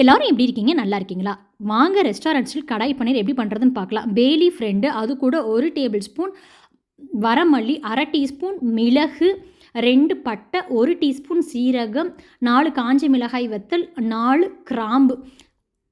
எல்லாரும் எப்படி இருக்கீங்க? நல்லா இருக்கீங்களா? வாங்க ரெஸ்டாரண்ட்ஸில் கடாய் பன்னீர் எப்படி பண்ணுறதுன்னு பார்க்கலாம். பேலி ஃப்ரெண்டு அது கூட ஒரு டேபிள் ஸ்பூன் வரமல்லி அரை டீஸ்பூன் மிளகு ரெண்டு பட்டை ஒரு டீஸ்பூன் சீரகம் நாலு காஞ்ச மிளகாய் வத்தல் நாலு கிராம்பு.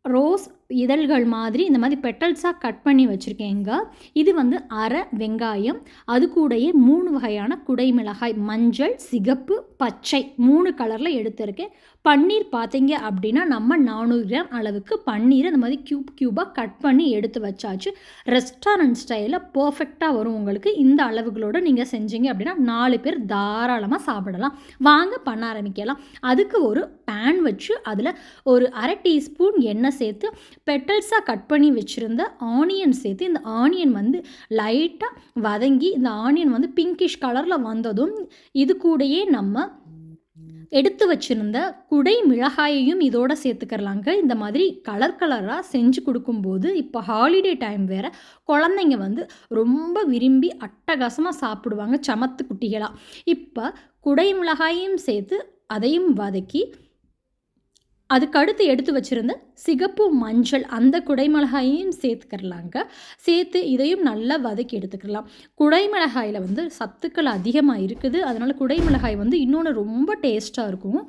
ரோஸ் இதழ்கள் மாதிரி இந்த மாதிரி பெட்டல்ஸாக கட் பண்ணி வச்சுருக்கேங்க இது வந்து அரை வெங்காயம் அது கூடயே மூணு வகையான குடை மிளகாய் மஞ்சள் சிகப்பு பச்சை மூணு கலரில் எடுத்திருக்கேன். பன்னீர் பார்த்தீங்க அப்படின்னா நம்ம நானூறு கிராம் அளவுக்கு பன்னீர் இந்த மாதிரி க்யூப் க்யூபாக கட் பண்ணி எடுத்து வச்சாச்சு. ரெஸ்டாரண்ட் ஸ்டைலில் பர்ஃபெக்டாக வரும் உங்களுக்கு. இந்த அளவுகளோடு நீங்கள் செஞ்சீங்க அப்படின்னா நாலு பேர் தாராளமாக சாப்பிடலாம். வாங்க பண்ண ஆரம்பிக்கலாம். அதுக்கு ஒரு பேன் வச்சு அதில் ஒரு அரை டீஸ்பூன் எண்ணெய் சேர்த்து பெட்டல்ஸாக கட் பண்ணி வச்சுருந்த ஆனியன் சேர்த்து இந்த ஆனியன் வந்து லைட்டாக வதங்கி இந்த ஆனியன் வந்து பிங்கிஷ் கலரில் வந்ததும் இது கூடயே நம்ம எடுத்து வச்சுருந்த குடை மிளகாயையும் இதோட சேர்த்துக்கிறலாங்க. இந்த மாதிரி கலர் கலராக செஞ்சு கொடுக்கும்போது இப்போ ஹாலிடே டைம் வேறு. குழந்தைங்க வந்து ரொம்ப விரும்பி அட்டகாசமாக சாப்பிடுவாங்க சமத்து குட்டிகளாக இப்போ குடை மிளகாயையும் சேர்த்து அதையும் வதக்கி அதுக்கடுத்து எடுத்து வச்சுருந்த சிகப்பு மஞ்சள் அந்த குடைமிளகாயையும் சேர்த்துக்கிறலாங்க. சேர்த்து இதையும் நல்லா வதக்கி எடுத்துக்கலாம் குடைமிளகாயில் வந்து சத்துக்கள் அதிகமாக இருக்குது. அதனால் குடைமிளகாய் வந்து இன்னொன்று ரொம்ப டேஸ்ட்டாக இருக்கும்.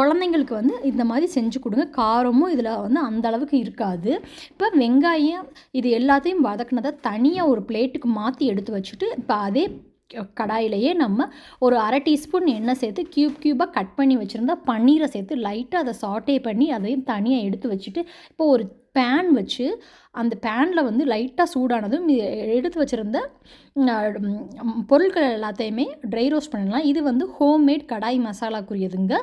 குழந்தைங்களுக்கு வந்து இந்த மாதிரி செஞ்சு கொடுங்க. காரமும் இதில் வந்து அந்த அளவுக்கு இருக்காது. இப்போ வெங்காயம் இது எல்லாத்தையும் வதக்குனதை தனியாக ஒரு பிளேட்டுக்கு மாற்றி எடுத்து வச்சுட்டு இப்போ அதே கடாயிலேயே நம்ம ஒரு அரை டீஸ்பூன் எண்ணெய் சேர்த்து க்யூப் க்யூபாக கட் பண்ணி வச்சுருந்தா பன்னீரை சேர்த்து லைட்டாக அதை சாட்டே பண்ணி அதையும் தனியாக எடுத்து வச்சுட்டு இப்போ ஒரு பேன் வச்சு அந்த பேனில் வந்து லைட்டாக சூடானதும் எடுத்து வச்சுருந்த பொருட்கள் எல்லாத்தையுமே ட்ரை ரோஸ்ட் பண்ணிடலாம். இது வந்து ஹோம்மேட் கடாய் மசாலாக்குரியதுங்க.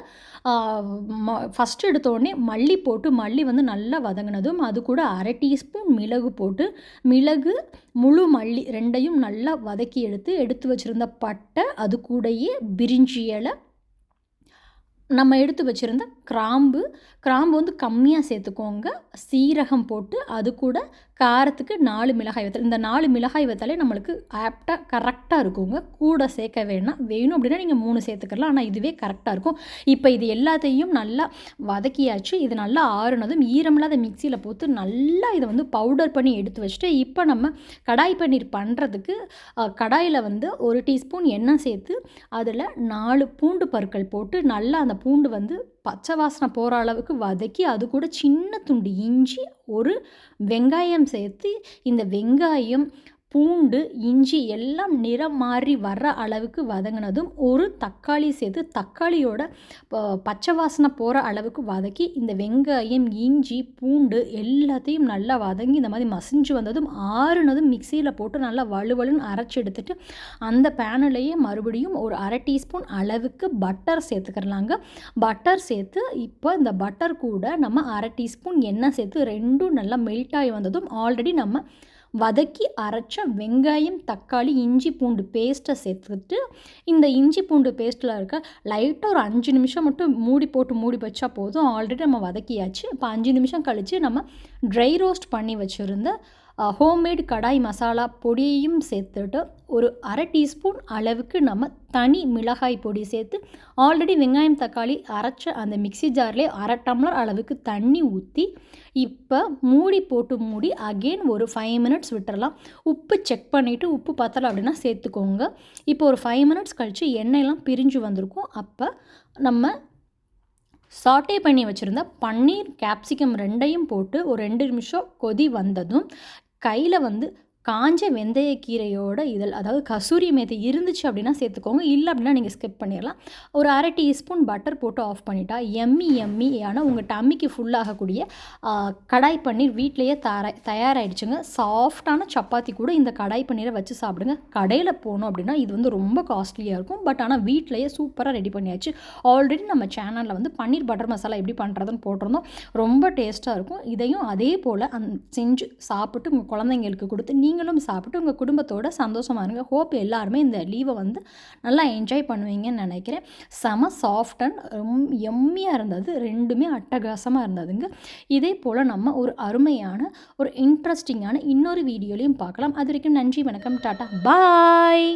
ஃபஸ்ட்டு எடுத்தோடனே மல்லி போட்டு மல்லி வந்து நல்லா வதங்கினதும் அது கூட அரை டீஸ்பூன் மிளகு போட்டு மிளகு முழு மல்லி ரெண்டையும் நல்லா வதக்கி எடுத்து எடுத்து வச்சுருந்த பட்டை அது கூடயே பிரிஞ்சி இலை நம்ம எடுத்து வச்சுருந்த கிராம்பு கிராம்பு வந்து கம்மியாக சேர்த்துக்கோங்க. சீரகம் போட்டு அது கூட காரத்துக்கு நாலு மிளகாய் வத்தல். இந்த நாலு மிளகாய் வத்தாலே நம்மளுக்கு ஆப்டாக கரெக்டாக இருக்குங்க. கூட சேர்க்க வேணாம். வேணும் அப்படின்னா நீங்கள் மூணு சேர்த்துக்கலாம். ஆனால் இதுவே கரெக்டாக இருக்கும். இப்போ இது எல்லாத்தையும் நல்லா வதக்கியாச்சு. இது நல்லா ஆறுனதும் ஈரமில்லாத மிக்சியில் போட்டு நல்லா இதை வந்து பவுடர் பண்ணி எடுத்து வச்சுட்டு இப்போ நம்ம கடாய் பன்னீர் பண்ணுறதுக்கு கடாயில் வந்து ஒரு டீஸ்பூன் எண்ணெய் சேர்த்து அதில் நாலு பூண்டு பற்கள் போட்டு நல்லா அந்த பூண்டு வந்து பச்சை வாசனை போகிற அளவுக்கு வதக்கி அது கூட சின்ன துண்டு இஞ்சி ஒரு வெங்காயம் சேர்த்து இந்த வெங்காயம் பூண்டு இஞ்சி எல்லாம் நிறம் மாறி வர்ற அளவுக்கு வதங்கினதும் ஒரு தக்காளி சேர்த்து தக்காளியோட பச்சை வாசனை போகிற அளவுக்கு வதக்கி இந்த வெங்காயம் இஞ்சி பூண்டு எல்லாத்தையும் நல்லா வதங்கி இந்த மாதிரி மசிஞ்சு வந்ததும் ஆறுனதும் மிக்சியில் போட்டு நல்லா வலுவலுன்னு அரைச்சி எடுத்துட்டு அந்த பேனிலேயே மறுபடியும் ஒரு அரை டீஸ்பூன் அளவுக்கு பட்டர் சேர்த்துக்கிறலாங்க. பட்டர் சேர்த்து இப்போ இந்த பட்டர் கூட நம்ம அரை டீஸ்பூன் எண்ணெய் சேர்த்து ரெண்டும் நல்லா மெல்ட் ஆகி வந்ததும் ஆல்ரெடி நம்ம வதக்கி அரைச்ச வெங்காயம் தக்காளி இஞ்சி பூண்டு பேஸ்ட்டை சேர்த்துட்டு இந்த இஞ்சி பூண்டு பேஸ்ட்டில் இருக்க லைட்டாக ஒரு அஞ்சு நிமிஷம் மட்டும் மூடி போட்டு மூடி வச்சா போதும். ஆல்ரெடி நம்ம வதக்கியாச்சு. இப்போ அஞ்சு நிமிஷம் கழித்து நம்ம ட்ரை ரோஸ்ட் பண்ணி வச்சுருந்த ஹோம்மேட் கடாய் மசாலா பொடியையும் சேர்த்துட்டு ஒரு அரை டீஸ்பூன் அளவுக்கு நம்ம தனி மிளகாய் பொடி சேர்த்து ஆல்ரெடி வெங்காயம் தக்காளி அரைச்ச அந்த மிக்சி ஜார்லேயே அரை டம்ளர் அளவுக்கு தண்ணி ஊற்றி இப்போ மூடி போட்டு மூடி அகெயின் ஒரு ஃபைவ் மினிட்ஸ் விட்டுறலாம். உப்பு செக் பண்ணிவிட்டு உப்பு பத்தலை அப்படின்னா சேர்த்துக்கோங்க. இப்போ ஒரு ஃபைவ் மினிட்ஸ் கழித்து எண்ணெயெல்லாம் பிரிஞ்சு வந்திருக்கும். அப்போ நம்ம சாட்டே பண்ணி வச்சுருந்த பன்னீர் கேப்சிகம் ரெண்டையும் போட்டு ஒரு ரெண்டு நிமிஷம் கொதி வந்ததும் கையில் வந்து காஞ்ச வெந்தயக்கீரையோட இதழ் அதாவது கசூரி மேத்தி இருந்துச்சு அப்படின்னா சேர்த்துக்கோங்க. இல்லை அப்படின்னா நீங்கள் ஸ்கிப் பண்ணிடலாம் ஒரு அரை டீஸ்பூன் பட்டர் போட்டு ஆஃப் பண்ணிட்டா எம்மி எம்மியான உங்கள் டம்மிக்கு ஃபுல்லாகக்கூடிய கடாய் பன்னீர் வீட்லேயே தர தயாராகிடுச்சுங்க சாஃப்டான சப்பாத்தி கூட இந்த கடாய் பன்னீரை வச்சு சாப்பிடுங்க. கடையில் போனோம் அப்படின்னா இது வந்து ரொம்ப காஸ்ட்லியாக இருக்கும். பட் ஆனால் வீட்லேயே சூப்பராக ரெடி பண்ணியாச்சு. ஆல்ரெடி நம்ம சேனலில் வந்து பன்னீர் பட்டர் மசாலா எப்படி பண்ணுறதுன்னு போட்டிருந்தோம். ரொம்ப டேஸ்ட்டாக இருக்கும். இதையும் அதே போல் அந் செஞ்சு சாப்பிட்டு உங்கள் குழந்தைங்களுக்கு கொடுத்து நீ நீங்களும் சாப்பிட்டு உங்கள் குடும்பத்தோட சந்தோஷமாக இருங்க. ஹோப் எல்லாருமே இந்த லீவை வந்து நல்லா என்ஜாய் பண்ணுவீங்கன்னு நினைக்கிறேன். செம சாஃப்ட் அண்ட் ரொம்ப எம்மியாக இருந்தது. ரெண்டுமே அட்டகாசமாக இருந்ததுங்க. இதே போல் நம்ம ஒரு அருமையான ஒரு இன்ட்ரெஸ்டிங்கான இன்னொரு வீடியோலையும் பார்க்கலாம். அது வரைக்கும் நன்றி வணக்கம் டாட்டா. பாய்